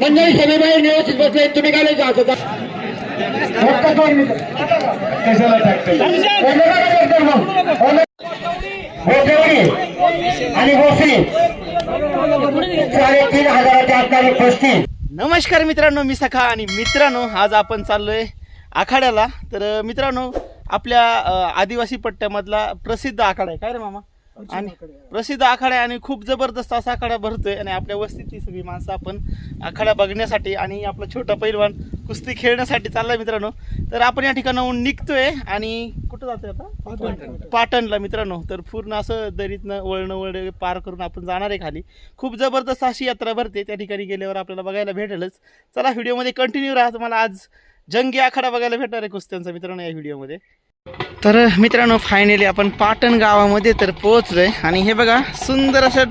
मंडळी समीबाई व्यवस्थित बसले. तुम्ही काय जात. कशाला आणि गोफी साडेतीन हजाराच्या नमस्कार मित्रांनो मी सखा आणि मित्रांनो आज आपण चाललोय आखाड्याला. तर मित्रांनो आपल्या आदिवासी पट्ट्यामधला प्रसिद्ध आखाडा आहे. काय रे मामा? आणि प्रसिद्ध आखाडा आहे आणि खूप जबरदस्त असा आखाडा भरतोय आणि आपल्या वस्तीतली सगळी माणसं आपण आखाडा बघण्यासाठी आणि आपला छोटा पैलवान कुस्ती खेळण्यासाठी चाललाय मित्रांनो. तर आपण या ठिकाणाहून निघतोय आणि कुठं जातोय आता? पाटणला. मित्रांनो. तर पूर्ण असं दरीतनं वळणं वळ पार करून आपण जाणार आहे खाली. खूप जबरदस्त अशी यात्रा भरते. त्या ठिकाणी गेल्यावर आपल्याला बघायला भेटेलच. चला व्हिडिओमध्ये कंटिन्यू राहा. तुम्हाला आज जंगी आखाडा बघायला भेटणार आहे कुस्त्यांचा मित्रांनो या व्हिडिओमध्ये. तर मित्रांनो फायनली आपण पाटण गावामध्ये तर पोहोचलोय. आणि हे बघा सुंदर असं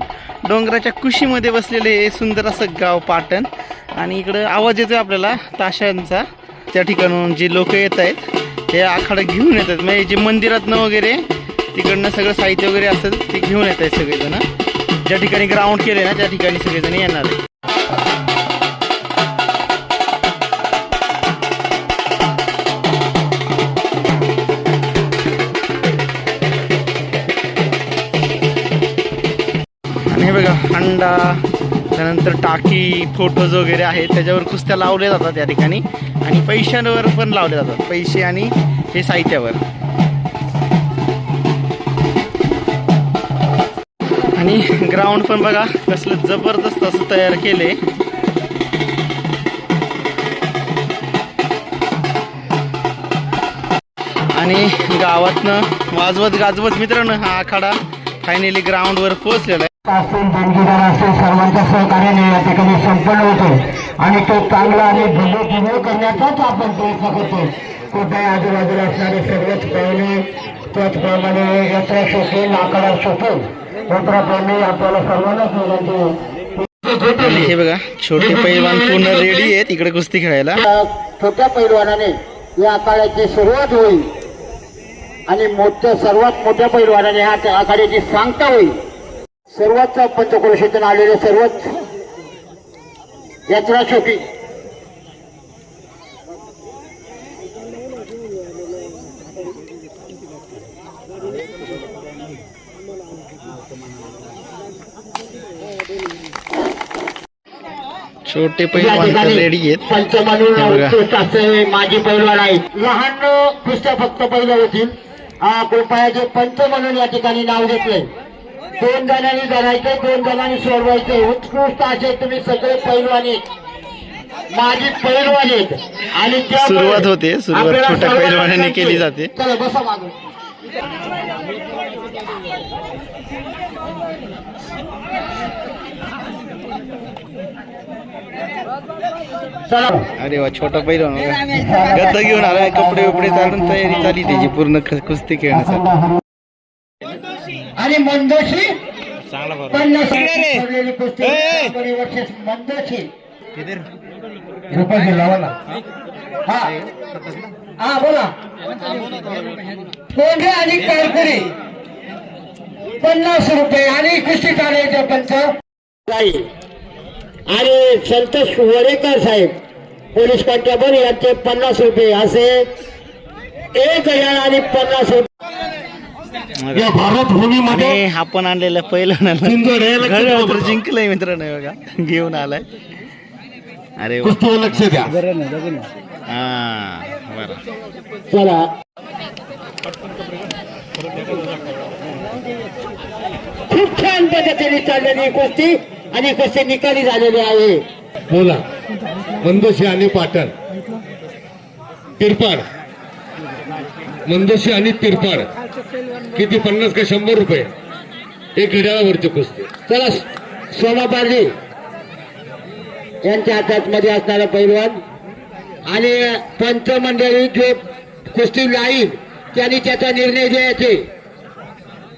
डोंगराच्या कुशीमध्ये बसलेले हे सुंदर असं गाव पाटण. आणि इकडं आवाज येतोय आपल्याला ताशांचा. त्या ठिकाणून जे लोक येत आहेत ते आखाडं घेऊन येतात म्हणजे जे मंदिरातनं वगैरे तिकडनं सगळं साहित्य वगैरे असतं ते घेऊन येत आहेत सगळेजण. ज्या ठिकाणी ग्राउंड केले ना त्या ठिकाणी सगळेजण येणार आहे हे बघा अंडा त्यानंतर टाकी फोटोज वगैरे आहेत. त्याच्यावर कुस्त्या लावल्या जातात या ठिकाणी. आणि पैशांवर पण लावले जातात. पैसे आणि हे साहित्यावर. आणि ग्राउंड पण बघा कसलं जबरदस्त असं तयार केले आणि गावातनं वाजवत गाजवत मित्रांनो हा आखाडा फायनली ग्राउंडवर पोहोचलेला आहे. असेल देणगीदार असेल सर्वांच्या सहकार्याने या ठिकाणी संपन्न होतो. आणि तो चांगला आणि भव्य करण्याचाच आपण प्रयत्न करतो. कुठे आजूबाजूला असणारे सर्वच पाहुणे त्याचप्रमाणे यात्रा शोधेल आकडा शोधेल यात्राप्रेमी आपल्याला सर्वांनाच विनंती हे बघा छोटे पैलवान पूर्ण रेडी आहेत इकडे कुस्ती खेळायला. या छोट्या पैलवानाने या आखाड्याची सुरुवात होईल. आणि मोठ्या सर्वात मोठ्या पैलवानाने ह्या आखाड्याची सांगता होईल. सर्वच पंचक्रोशीतून आलेले सर्वच यात्रा शोकी छोटे या पैलवान रेडी आहेत. माजी पैलवान आहेत. लहान कुस्त्या फक्त पहिल्या होतील. कृपया जे पंच म्हणून या ठिकाणी नाव घेतलंय. दोन जणांनी धरायचे दोन जणांनी सोडवायचे उत्कृष्ट असे तुम्ही सगळे पैलवान आहेत माझी पैलवान आहेत आणि सुरुवात होते, सुरुवात छोट्या पैलवानाने. केली जाते. चला बसा मागं चला अरे वा छोटा पैलवान. गद्दा घेऊन आलाय कपडे वपडे चालून तयारी झाली त्याची पूर्ण कुस्ती खेळण्यासाठी आणि मंदोशी. पन्नास मंदोशी. रुपये लावा हा. हा बोला. कोंढे आणि कारकुरी. पन्नास रुपये आणि कुस्ती चालायचे पंच. आणि संतोष वरेकर साहेब पोलीस कॉन्स्टेबल यांचे पन्नास रुपये असे एक हजार आणि पन्नास रुपये. या भारत भूमीमध्ये आपण आणलेलं पहिलं जिंकलंय मित्रांनो बघा. घेऊन आलाय. अरे लक्ष द्या. हा बरं. चला. खूप छान पद्धतीने चाललेली कुस्ती आणि कुस्ती निकाली झालेली आहे. बोला. मंदोशी आणि पाटण. तिरपाड. मंदोशी आणि तिरपाड. किती पन्नास का शंभर रुपये? एक घड्याळावरची कुस्ती. चला सोमा पारजी यांच्या हातात मध्ये असणारा पैलवान आणि पंच मंडळी कुस्ती लाईन त्यांनी त्याचा निर्णय द्यायचे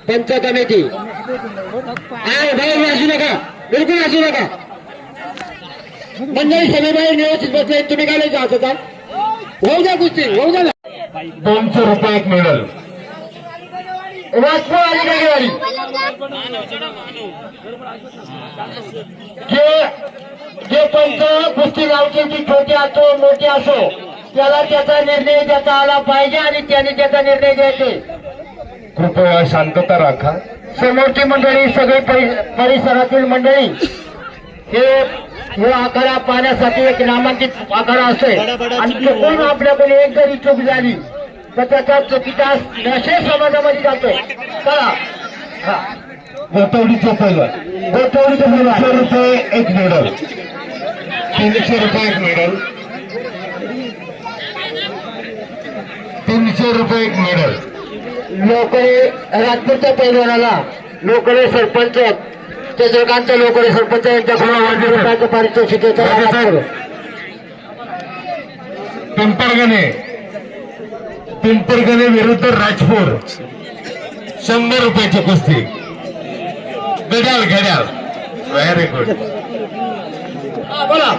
पंच कमिटी बाहेर असू नका. बिलकुल असू नका. मंडळी सगळी व्यवस्थित बसले तुम्ही काय जात होता होऊ द्या कुस्ती होऊ द्या. दोनशे रुपयात मिळेल. वाजपूर आली का गाडी जे जे पंच कुस्ती गावची ती छोटी असो मोठी असो त्याला त्याचा निर्णय देता आला पाहिजे आणि त्याने त्याचा निर्णय द्यायचे कृपया शांतता राखा. समोरची मंडळी सगळी परि- परिसरातील मंडळी हे हे आखाडा पाहण्यासाठी एक नामांकित आखाडा असतोय आणि चुकून आपल्याकडे एक जरी चूक झाली. तर त्याचा चुकीचा नशे समाजामध्ये जातोय. चला. हा. गोटवडीचं पहिलं गोठवडीचं तीनशे. रुपये एक मेडल तीनशे रुपये एक मेडल तीनशे रुपये एक मेडल लोकळे राजपूरच्या पैलवानाला लोकळे सरपंच चंद्रकांत लोकळे सरपंच यांच्याकडून रुपयाचं पारितोषिकाचं साहेब. पिंपरगणे विरुद्ध राजपूर. शंभर रुपयाची कुस्ती. घड्याळ घड्याळ. व्हेरी गुड बोला.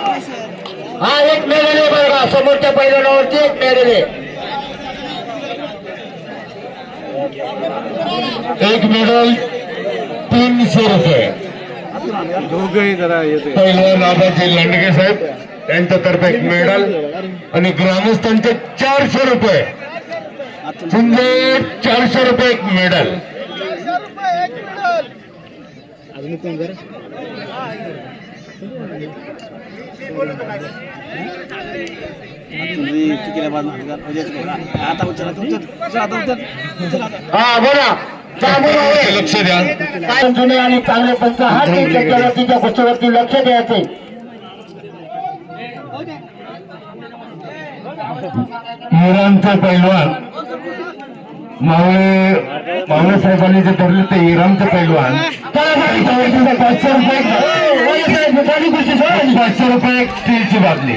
हा एक मेडल आहे बघा समोरच्या पैलवानावरती एक मेडल आहे. एक मेडल तीनशे रुपये. पहिलवान आबाजी लांडगे साहेब त्यांच्यातर्फे एक मेडल आणि ग्रामस्थांचे चारशे रुपये. म्हणजे चारशे रुपये एक मेडल हा बोला. लक्ष द्या. जुने आणि चांगले पंच हा त्यांच्या व्यक्तीच्या गोष्टीवरती लक्ष द्यायचे. इराणचा पैलवान. मावळे मावळे साहेबांनी जे ठरले ते इराणचे पैलवान. पाचशे रुपये पाचशे रुपये स्टीलची बादली.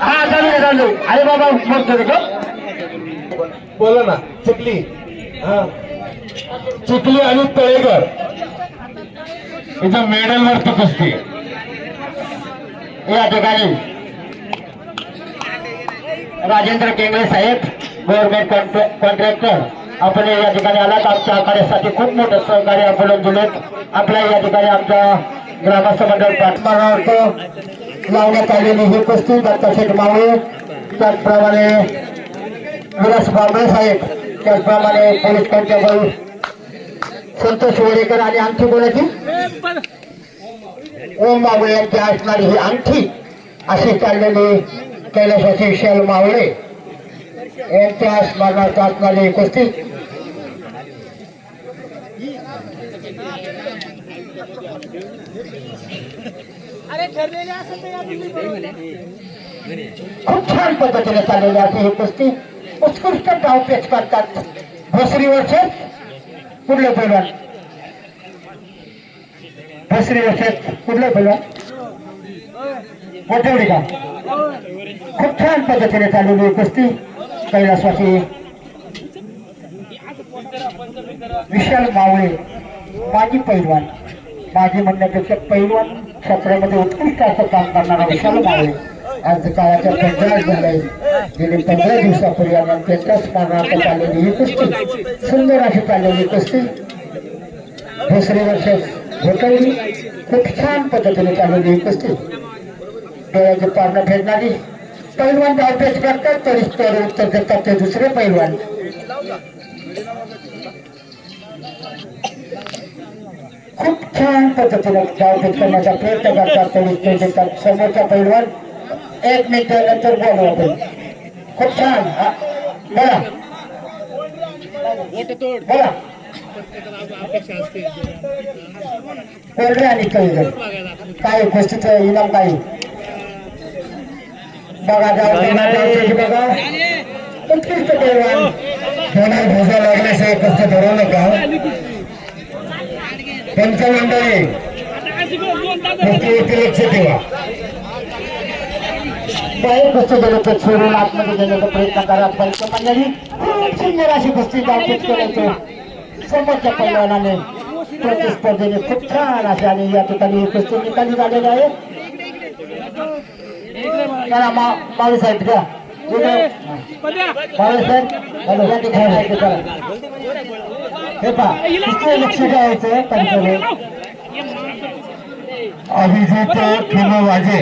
हा चालू आहे, चालू. अरे बाबा का बोला ना चिखली हा. चिखली आणि तळेकर इथं मेडल वरती कुस्ती. या ठिकाणी. राजेंद्र केंगळे साहेब. गव्हर्नमेंट कॉन्ट्रॅक्टर आपण या ठिकाणी आलात. आमच्या कार्यासाठी खूप मोठं सहकार्य आपण दिलेत आपल्या या ठिकाणी आमच्या ग्रामस्थ मंडळ पाठमागावरती लावण्यात आलेली ही कुस्ती दत्ताशेठ मावळे. त्याचप्रमाणे विलास बांबळे साहेब. त्याचप्रमाणे पोलीस कॉन्स्टेबल संतोष वडेकर आणि आणखी कोणाची? ओम मावळे यांची असणारी ही आणखी अशी चाललेली कैलासाचे शैल मावळे. यांच्या स्मरणार्थ असणारी कुस्ती खूप छान पद्धतीने चाललेली अशी ही कुस्ती उत्कृष्ट डावपेच करतात. भोसरी वर्षात कुठले पैलवान? भोसरी वर्षात कुठले पैलवान? मोठेवडी का खूप छान पद्धतीने चाललेली ही कुस्ती कैलासवासी विशाल मावळे माजी पैलवान माजी म्हणण्यापेक्षा पैलवान क्षेत्रामध्ये उत्कृष्ट असं काम करणारा विशाल मावळे आज काळाच्या पंधरा झालाय गेले पंधरा दिवसापूर्वी आम्ही त्यांच्या स्मरणार्थ चाललेली ही कुस्ती सुंदर अशी चाललेली कुस्ती दुसरे वर्ष घोटवली खूप छान पद्धतीने चाललेली ही कुस्ती डोळ्याची पारणं फेडणारी पैलवान डावपेच करतात तरी तर उत्तर देतात ते दुसरे पैलवान. खूप छान पद्धतीने डावपेच करण्याचा प्रयत्न करतात तरी ते देतात समोरचा पैलवान. एक मिनिटानंतर बोलू आपण. खूप छान हा, बोला. बोला. कोरडे आणि कळलं काय गोष्टीचं इनाम काय? बघा जाऊ बघा उत्कृष्ट पैलवान कोणा भोजा लागल्याशिवाय कुस्ती धरू नका पंचमंडळी कुस्तीवरती लक्ष ठेवा कुस्ती सोडून आतमध्ये गेल्याचा प्रयत्न करा पंच मंडळी खूप सुंदर अशी कुस्ती दाखवत समोरच्या पैलवानाने प्रतिस्पर्धेने खूप छान अशी आणि या ठिकाणी कुस्ती निकाली झालेली आहे मावळे साहेब मावळे साहेब हे पहा लक्ष द्यायचं अभिजित किमो वाजे.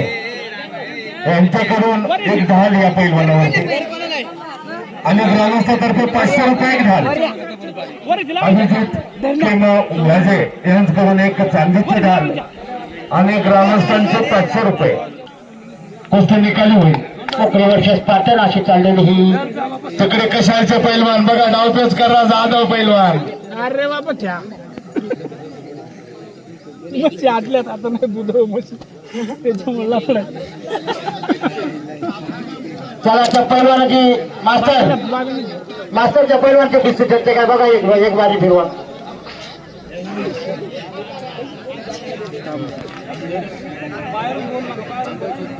यांच्याकडून एक ढाल या पैलवानावरती आणि ग्रामस्थातर्फे पाचशे रुपये एक ढाल अभिजित किमो वाजे. यांच्याकडून एक चांदीची ढाल आणि ग्रामस्थांचे पाचशे रुपये. कुस्ती निकाली होईल. कोकणी वर्ष पाटण अशी चाललेली ही. तिकडे कशाचे पैलवान? बघा डावपेच करा जाधव पैलवान. अरे बाबा ठ्या मच्छी आटल्यात आता नाही बुध मच्छी. त्याच्यामुळे लफडं. चला त्या पैलवानाची मास्तर. मास्टरच्या पैलवानची कुस्ती ठरते काय बघा एक एक बारी फिरवा. पैलवान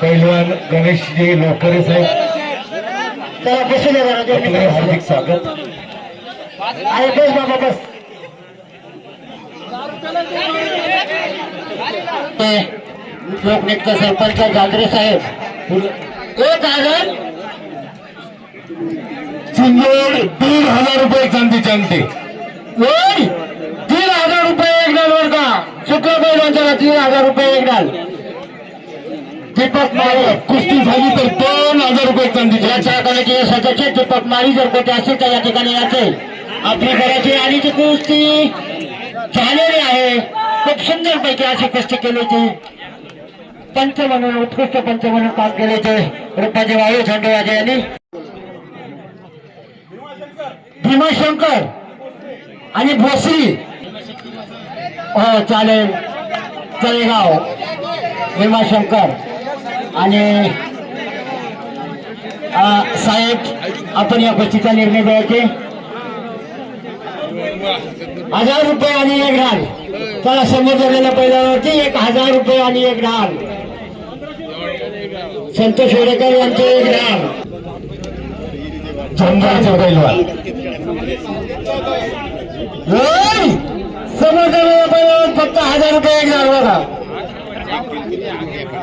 पैलवान गणेशजी लोकरे साहेब. हार्दिक स्वागत. आहे बस बाबा बस. ते लोकनेते सरपंच गांधरे साहेब. एक हजार चिंजोड तीन हजार रुपये अंगठी. होय? तीन हजार रुपये एक डाल बर का? शुक्र पैलवानच्याला तीन हजार रुपये एक डाल. दीपक माळे कुस्ती झाली तर दोन हजार रुपये चांदीची अंगठी. याच्या कलेचे सदस्य दीपक माळी जर कोणते असेल तर या ठिकाणी याचे. आपली घराची आणि ती कुस्ती झालेली आहे. खूप सुंदर पैकी अशी कुस्ती केली होती. पंच म्हणून उत्कृष्ट पंच म्हणून काम केले ते रुपाजी वायू झंडवाजे यांनी. भीमाशंकर आणि भोसरी चालेल. तळेगाव भीमाशंकर. आणि साहेब आपण या गोष्टीचा निर्णय द्यायचे हजार रुपये आणि एक ढाल त्याला समोर झालेल्या पहिल्यावरती एक हजार रुपये आणि एक ढाल संतोष वेडेकर यांचे एक ढाल चंद्राचे पैलवान. समाजाला समोर फक्त हजार रुपये एक ढाल बघा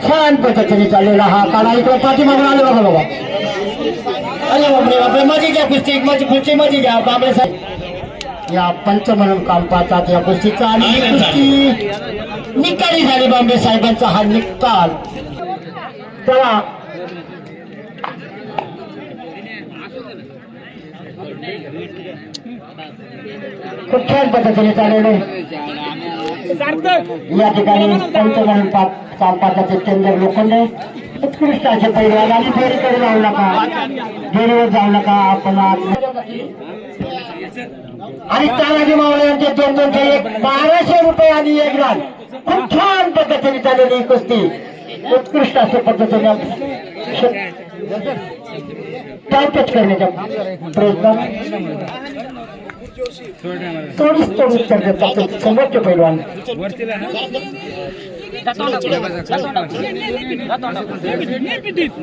छान पद्धतीने चाललेला हा काढा. इकडे पाठीमागून आले बघा बघा अरे बापरे बापरे माझी घ्या कुस्ती माझी कुस्ती माझी घ्या. बाबरे साहेब. या पंच म्हणून काम पाहतात या कुस्तीचा आणि कुस्ती निकाली झाली बांबे साहेबांचा हा निकाल. चला. खूप छान पद्धतीने चालवले या ठिकाणी पंच म्हणून पा- काम पाहतात चंद्र लोखंडे उत्कृष्ट असे पैलवान आणि फेरीकडे जाऊ नका. फेरीवर जाऊ नका. आपण आणि तानाजी मावळे यांचे दोन दोनशे एक बाराशे रुपये आणि एक लाख खूप छान पद्धतीने चाललेली कुस्ती. उत्कृष्ट असे पद्धतीने टाळपेच करण्याचा प्रयत्न थोडीच थोडीच करण्याचा प्रयत्न. समोरचे पैलवान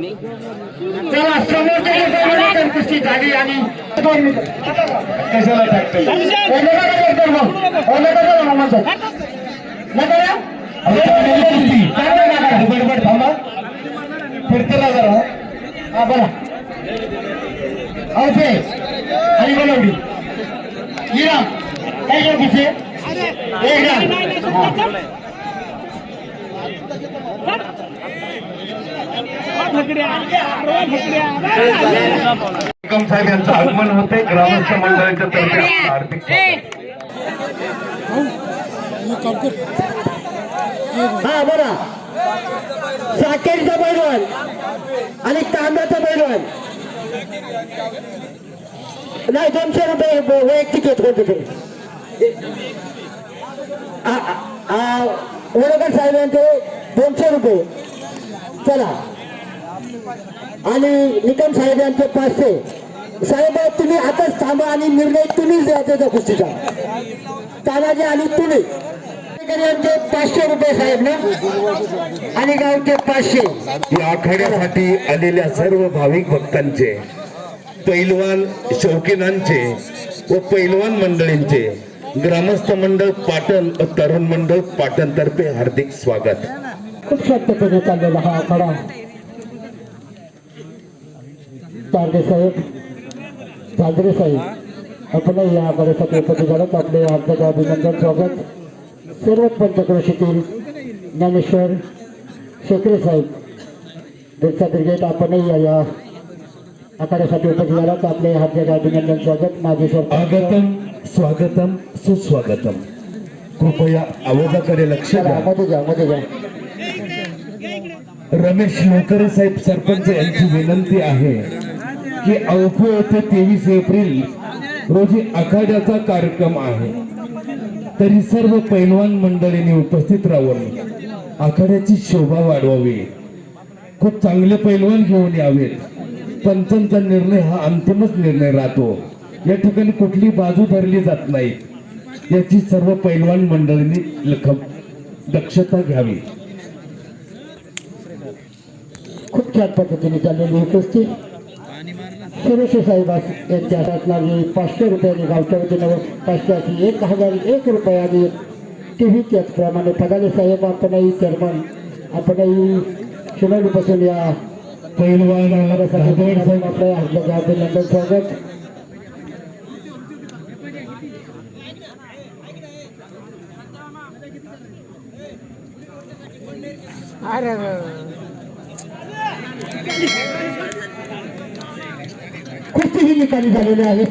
चला समोरच्या कुस्ती झाली आणि कशाला टाकते मग. थांबा फिरते ना जरा हा बोला करू कुठे एक हा. निकम साहेब यांचं आगमन होते ग्रामस्थ मंडळाच्या तर्फे स्वागत. हा. बोला. साकेरीचा पैलवान आणि तांब्याचा पैलवान. नाही दोनशे रुपये ब- वैयक्तिक आहेत कोणते तरी आ- आ- वडोदर साहेबांचे दोनशे रुपये चला आणि निकम साहेब यांचे पाचशे साहेब तुम्ही आताच थांबा आणि निर्णय तुम्हीच द्यायचा त्या कुस्तीचा तानाजी आणि तुम्ही पाचशे रुपये साहेब ना? आणि गावचे पाचशे. या आखाड्यासाठी आलेल्या सर्व भाविक भक्तांचे पैलवान शौकीनांचे व पैलवान मंडळींचे ग्रामस्थ मंडळ पाटण व तरुण मंडळ पाटण तर्फे हार्दिक स्वागत. खूप शांतपणे चाललेला हा आखाडा. साहेब चांदरे साहेब आपणही या आखाड्यासाठी उपस्थित झालात आपले हार्दिक अभिनंदन स्वागत. सर्व पंचक्रोशीतील ज्ञानेश्वर शेकरे साहेब बिरसा ब्रिगेड आपणही या- आखाड्यासाठी उपस्थित झालात आपले हार्दिक अभिनंदन स्वागत. माझे सरपंच आगतम स्वागतम सुस्वागतम. कृपया आवाजाकडे लक्ष द्या. मध्ये जा मध्ये जा. रमेश लोकरे साहेब सरपंच यांची विनंती आहे की अवघो येथे तेवीस एप्रिल रोजी आखाड्याचा कार्यक्रम आहे. तरी सर्व पैलवान मंडळींनी उपस्थित राहून आखाड्याची शोभा वाढवावी. खूप चांगले पैलवान घेऊन यावेत. पंचांचा निर्णय हा अंतिमच निर्णय राहतो. या ठिकाणी कुठली बाजू धरली जात नाही. याची सर्व पैलवान मंडळींनी दक्षता घ्यावी. खूप छान पद्धतीने चाललेली उपस्थित. सुरेश साहेब अस- यांच्या शासनाने पाचशे रुपयांनी एक हज़ार एक रुपयाने टी व्ही त्याचप्रमाणे पगाले साहेब आपणही चेअरमन आपणही या साहेब आपलं हार्दिक अभिनंदन स्वागत अरे कुस्ती निकाली झालेले आहेत